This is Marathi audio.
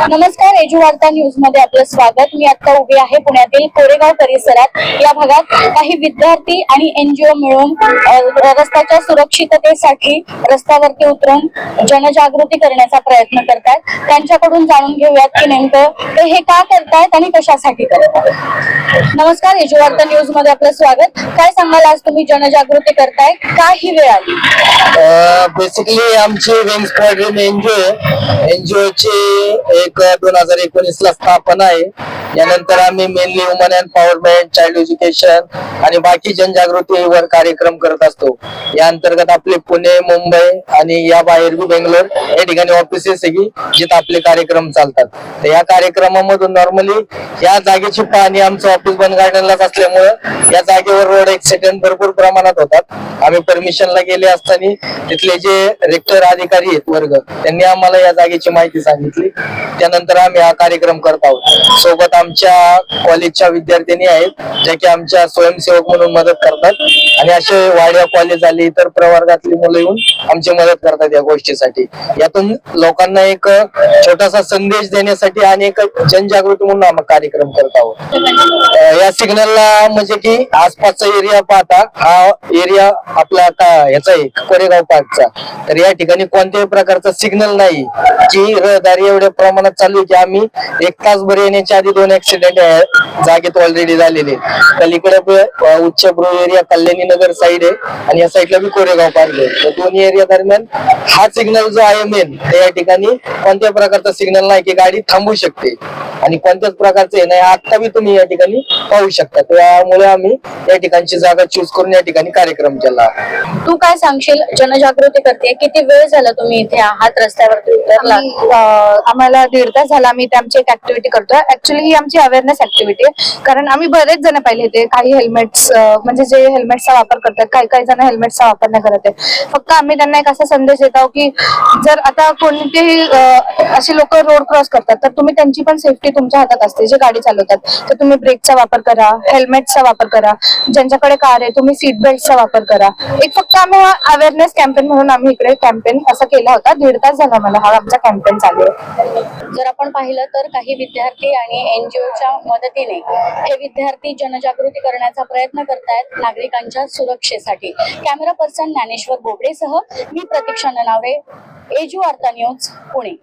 नमस्कार एजू वार्ता न्यूजमध्ये आपलं स्वागत. मी आता उभी आहे पुण्यातील कोरेगाव परिसरात. या भागात काही विद्यार्थी आणि एनजीओ मिळून रस्त्याच्या सुरक्षिततेसाठी रस्त्यावरती उतरून जनजागृती करण्याचा प्रयत्न करतात त्यांच्याकडून जाणून घेऊयात की नेमकं ते हे का करतायत आणि कशासाठी करतात नमस्कार एजू वार्ता न्यूजमध्ये आपलं स्वागत. काय सांगाल आज तुम्ही? जनजागृती करताय. का ही वेळ आली? बेसिकली आमची एनजीओ एनजीओ ची एक दोन हजार एकोणीस ला स्थापना आहे. यानंतर आम्ही mainly woman empowerment child education आणि बाकी जनजागृतीवर कार्यक्रम करत असतो. या अंतर्गत आपले पुणे मुंबई आणि या बाहेर बी बेंगलोर या ठिकाणी ऑफिसेस आहे की जिथे आपले कार्यक्रम चालतात. तर या कार्यक्रमामधून नॉर्मली या जागेची पाहणी आमचं ऑफिस बंद गार्डनलाच असल्यामुळं या जागेवर रोड ऍक्सिडेंट भरपूर प्रमाणात होतात. आम्ही परमिशनला गेले असताना तिथले जे रेक्टर अधिकारी आहेत वर्ग त्यांनी आम्हाला या जागेची माहिती सांगितली. त्यानंतर आम्ही हा कार्यक्रम करत आहोत. सोबत आमच्या कॉलेजच्या विद्यार्थिनी आहेत ज्या की आमच्या स्वयंसेवक म्हणून मदत करतात. आणि असे वाड्या कॉलेज आले इतर प्रवर्गातली मुलं येऊन आमची मदत करतात या गोष्टीसाठी. यातून लोकांना एक छोटासा संदेश देण्यासाठी आणि एक जनजागृती म्हणून आम्ही कार्यक्रम करत आहोत. या सिग्नलला म्हणजे की आसपासचा एरिया पाहता हा एरिया आपला आता ह्याचा आहे कोरेगाव पार्कचा. तर या ठिकाणी कोणत्याही प्रकारचा सिग्नल नाही की रहदारी एवढ्या प्रमाणात चालू आहे की आम्ही एक तासभर येण्याच्या आधी दोन ऍक्सिडेंट जागेत ऑलरेडी झालेले पलीकडे ब- अं, उच्चभ्रू एरिया कल्याणी नगर साईड आहे. आणि या साईडला बी कोरेगाव पार्क आहे. तर दोन्ही एरिया दरम्यान हा सिग्नल जो आहे मेन या ठिकाणी कोणत्याही प्रकारचा सिग्नल नाही की गाडी थांबू शकते. आणि कोणत्याच प्रकारचं हे नाही. आता बी तुम्ही या ठिकाणी पाहू शकता. त्यामुळे आम्ही या ठिकाणची जागा चूज करून या ठिकाणी कार्यक्रम केला. तू काय सांगशील? जनजागृती करते किती वेळ झाला तुम्ही इथे आहात? रस्त्यावरती उतरला आम्हाला दीड तास झाला. आम्ही इथे आमची एक ऍक्टिव्हिटी करतोय. ऍक्च्युली ही आमची अवेअरनेस ऍक्टिव्हिटी आहे. कारण आम्ही बरेच जण पाहिले ते काही हेल्मेट्स म्हणजे जे हेल्मेटचा वापर करतात काही काही जण हेल्मेटचा वापर नाही करत आहे फक्त आम्ही त्यांना एक असा संदेश देतो की जर आता कोणतेही असे लोक रोड क्रॉस करतात तर तुम्ही त्यांची पण सेफ्टी तुमच्या हातात असते. जे गाडी चालवतात तर तुम्ही ब्रेकचा वापर करा हेल्मेटचा वापर करा ज्यांच्याकडे कार आहे तुम्ही सीट बेल्टचा वापर करा. एक फक्त आम्ही हा अवेअरनेस कॅम्पेन म्हणून आम्ही इकडे कॅम्पेन असा केला होता. दीड तास झाला मला हा आमचा कॅम्पेन चालू आहे. जर आपण पाहिलं तर काही विद्यार्थी आणि एनजीओच्या मदतीने हे विद्यार्थी जनजागृती करण्याचा प्रयत्न करतायत नागरिकांच्या सुरक्षेसाठी. कॅमेरा पर्सन ज्ञानेश्वर बोबडेसह मी प्रतीक्षा ननावरे एजू वार्ता न्यूज पुणे.